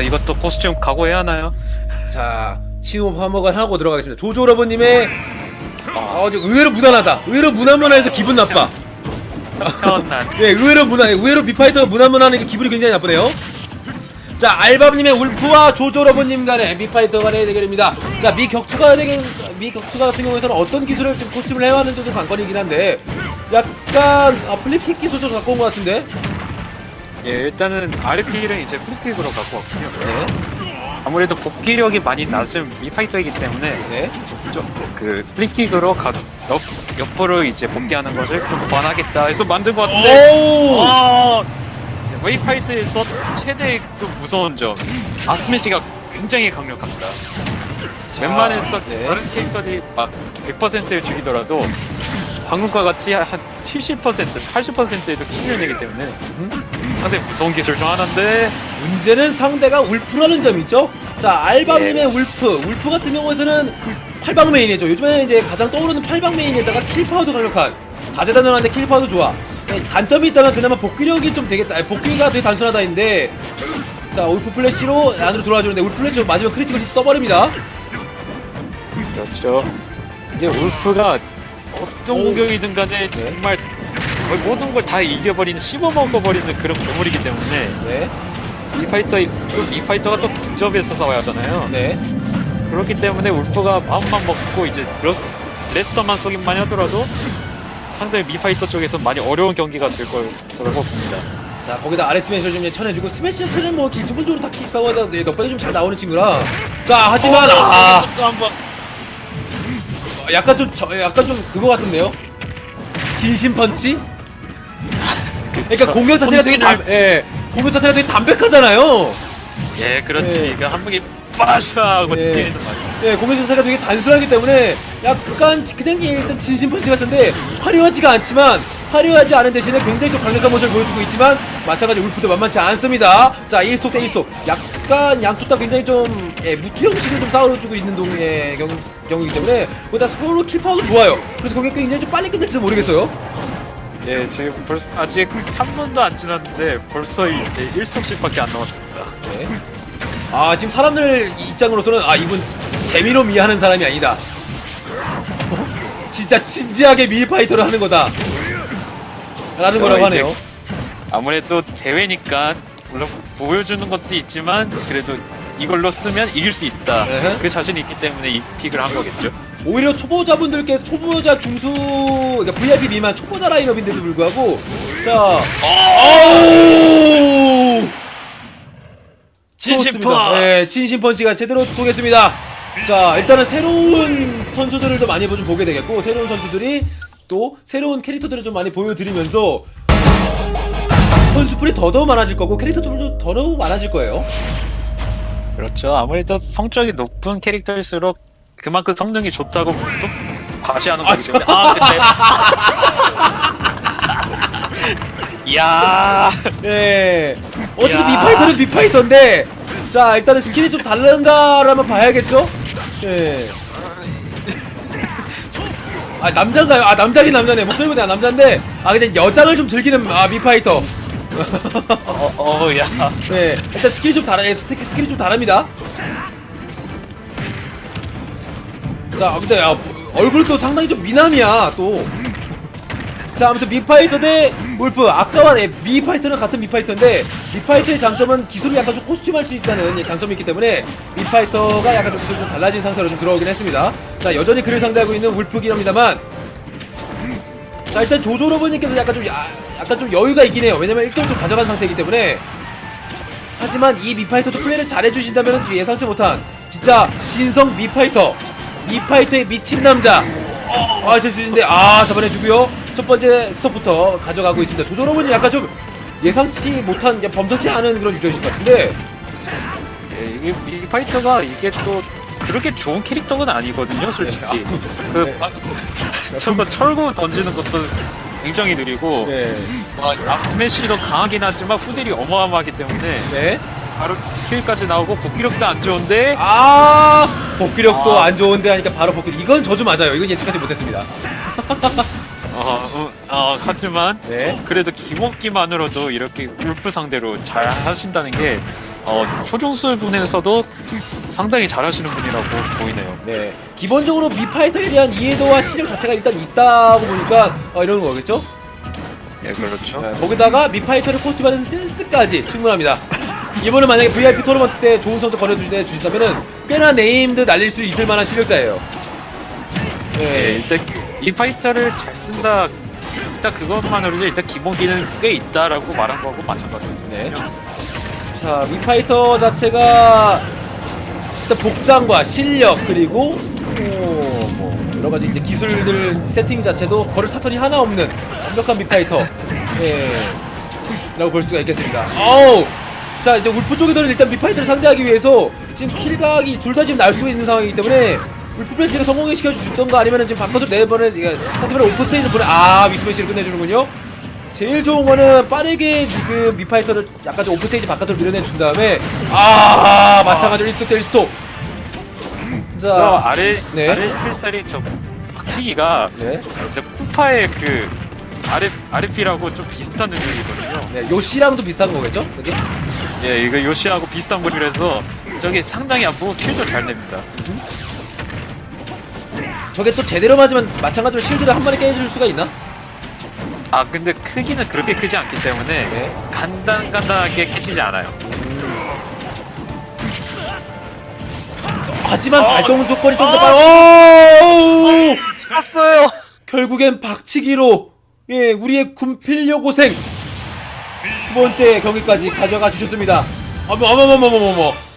아 이것도 코스튬 각오해야 하나요? 자 시험 한번 하고 들어가겠습니다. 조조 러버님의 아 어, 저 의외로 무난하다. 의외로 무난무난해서 기분 나빠. 태어난 예, 의외로 무난, 의외로 비파이터가 무난무난하는 게 기분이 굉장히 나쁘네요. 자, 알바님의 울프와 조조러버님 간의 비파이터 간의 대결입니다. 자, 미 격투가 대결, 미 격투가 같은 경우에는 어떤 기술을 좀 코스튬을 해왔는지도 관건이긴 한데, 약간 아, 플립킥 기술도 갖고 온 것 같은데. 예 일단은 RP를 이제 프리킥으로 갖고 왔고요. 네, 아무래도 복귀력이 많이 낮은 미파이터이기 때문에 네. 그 플리킥으로 가, 옆, 옆으로 이제 복귀하는 것을 좀 권하겠다 해서 만든 것 같은데 오! 아, 이제 웨이파이트에서 최대 그 무서운 점 아스메시가 굉장히 강력합니다. 웬만해서 네. 다른 캐릭터들이 막 100%를 죽이더라도 방금과 같이 한 70%, 80%에도 킬을 내기 때문에 상당히 무서운 기술 중 하나인데 문제는 상대가 울프라는 점이죠. 자, 알바님의 울프. 울프 같은 경우에는 팔방 메인이죠. 요즘에 이제 가장 떠오르는 팔방 메인에다가 킬파워도 강력한. 다재다능한데 킬파워도 좋아. 네, 단점이 있다면 그나마 복귀력이 좀 되겠다. 아니, 복귀가 되게 단순하다인데. 자, 울프 플래시로 안으로 들어와 주는데 울프 플래시 맞으면 크리티컬 떠버립니다. 그렇죠. 이제 울프가 어떤 오. 공격이든 간에 네. 정말 거의 모든 걸 다 이겨버리는 씹어먹어버리는 그런 괴물이기 때문에 네. 이 파이터 또이 파이터가 또 근접에서 싸워야 하잖아요. 네. 그렇기 때문에 울프가 마음만 먹고 이제 러스, 레스터만 쏘기만 하더라도 상대 미파이터 쪽에서 많이 어려운 경기가 될 거라고 봅니다. 자, 거기다 아래 스매시를 좀 쳐내주고 스매시 자체는 뭐 기본적으로 다 킬파워가 네, 넉백이 좀 잘 나오는 친구라. 자, 하지만 아, 또 한번 약간 좀 저, 약간 좀 그거 같은데요? 진심 펀치? 그러니까 공격 자체가 되게 담, 예, 공격 자체가 되게 담백하잖아요. 예 그렇지 네. 이거 한 방에 빠샤 하고 네. 때리는 말이야. 예, 공격 자체가 되게 단순하기 때문에 약간 그냥 일단 진심 펀치 같은데 화려하지가 않지만 화려하지 않은 대신에 굉장히 좀 강력한 모습을 보여주고 있지만 마찬가지 울프도 만만치 않습니다. 자, 1스톡 대 1스톡. 약 간 양쪽 다 굉장히 좀 예, 무투 형식을 좀 싸워주고 있는 동의 경, 경우이기 때문에 거기다 서로 킬파워도 좋아요. 그래서 공격 굉장히 좀 빨리 끝낼지도 모르겠어요. 예, 지금 벌써 아직 3분도 안 지났는데 벌써 이제 1속씩밖에 안 남았습니다. 네. 아 지금 사람들 입장으로서는 아 이분 재미로 미하는 사람이 아니다. 진짜 진지하게 미파이터를 하는 거다. 라는 그렇죠, 거라고 하네요. 아무래도 대회니까 물론 보여주는 것도 있지만 그래도 이걸로 쓰면 이길 수 있다. 에헤. 그 자신이 있기 때문에 이 픽을 한 거겠죠. 오히려 초보자분들께 초보자 중수 그러니까 VIP 미만 초보자 라인업인데도 불구하고 자 어우 진심 좋습니다. 펀! 네, 진심 펀치가 제대로 통했습니다. 자, 일단은 새로운 선수들을 좀 많이 좀 보게 되겠고, 새로운 선수들이 또 새로운 캐릭터들을 좀 많이 보여드리면서 선수풀이 더더욱 많아질 거고, 캐릭터들도 더더욱 많아질 거예요. 그렇죠. 아무래도 성적이 높은 캐릭터일수록 그만큼 성능이 좋다고 또 과시하는 거기 때문에. 아, 근데. 이야. 네. 어쨌든 야. 미파이터는 미파이터인데, 자, 일단은 스킬이 좀 다른가라면 봐야겠죠? 네. 아, 남자인가요? 아, 남자긴 남자네. 목소리보다 남자인데, 아, 근데 여장을 좀 즐기는, 아, 미파이터. 어, 어, 야. 네, 일단 스킬이 좀 다르, 예, 스킬, 스킬이 좀 다릅니다. 자, 근데 야, 얼굴도 상당히 좀 미남이야, 또. 자, 아무튼 미파이터 대 울프. 아까와 예, 미파이터는 같은 미파이터인데, 미파이터의 장점은 기술이 약간 좀 코스튬 할 수 있다는 예, 장점이 있기 때문에, 미파이터가 약간 좀 기술이 좀 달라진 상태로 좀 들어오긴 했습니다. 자, 여전히 그를 상대하고 있는 울프긴 합니다만, 자, 일단 조조로버님께서 약간 좀, 야, 약간 좀 여유가 있긴 해요. 왜냐면 1점 좀 가져간 상태이기 때문에, 하지만 이 미파이터도 플레이를 잘해주신다면 예상치 못한 진짜 진성 미파이터 미파이터의 미친 남자 아수 있는데 아 잡아내주고요 첫 번째 스톱부터 가져가고 있습니다 조조로버님 약간 좀 예상치 못한 범상치 않은 그런 유저이신 것 같은데 예, 이게 이 파이터가 이게 또 그렇게 좋은 캐릭터는 아니거든요, 솔직히. 그 아, 저거 철구 던지는 것도 굉장히 느리고 네. 와, 앞스매시도 강하긴 하지만 후딜이 어마어마하기 때문에 네. 바로 킬까지 나오고 복귀력도 안 좋은데 아 복귀력도 아. 안 좋은데 하니까 바로 복귀 이건 저주 맞아요 이건 예측하지 못했습니다 어, 어, 어, 하지만 네. 그래도 기본기만으로도 이렇게 울프 상대로 잘 하신다는 게 어, 초중술 분에서도 상당히 잘하시는 분이라고 보이네요. 네. 기본적으로 미파이터에 대한 이해도와 실력 자체가 일단 있다고 보니까 어, 이러는 거겠죠? 예, 그렇죠. 네, 거기다가 미파이터를 코스 받은 센스까지 충분합니다. 이번에 만약에 VIP 토너먼트 때 좋은 선수 권해주시다 주신다면은 꽤나 네임드 날릴 수 있을 만한 실력자예요. 예, 네. 일단 이 파이터를 잘 쓴다. 일단 그것만으로도 일단 기본기는 꽤 있다라고 말한 거하고 마찬가지거든요. 네. 자, 미파이터 자체가 일단 복장과 실력 그리고 어, 뭐 여러 가지 이제 기술들 세팅 자체도 거를 타턴이 하나 없는 완벽한 미파이터. 예. 라고 볼 수가 있겠습니다. 어우! 자, 이제 울프 쪽에서는 일단 미파이터를 상대하기 위해서 지금 킬각이 둘 다 지금 날 수가 있는 상황이기 때문에 울프 플래시가 성공을 시켜 주던가 아니면 지금 바깥으로 내보내, 상대방의 오프 스테이지를 보내, 아, 위스매시를 끝내주는군요. 제일 좋은 거는 빠르게 지금 미파이터를 약간 좀 오프스테이지 바깥으로 밀어내준 다음에 아 마찬가지로 일스톡 대 일스톡 저자 아래 네. 아래 필살이 저 박치기가 네. 저 쿠파의 그 아래 아래피라고 좀 비슷한 능력이거든요. 네, 요시랑도 비슷한 거겠죠? 여기? 예, 이거 요시하고 비슷한 분이라서 저게 상당히 아프고 킬도 잘 냅니다. 저게 또 제대로 맞으면 마찬가지로 실드를 한 번에 깨줄 수가 있나? 아 근데 크기는 그렇게 크지 않기 때문에 네. 간단간단하게 깨지지 않아요. 하지만 어. 발동 조건이 좀더 빠르 오! 쐈어요. 결국엔 박치기로 예 우리의 군필요 고생 두 번째 경기까지 가져가 주셨습니다. 어머 어머 어머 어머 어머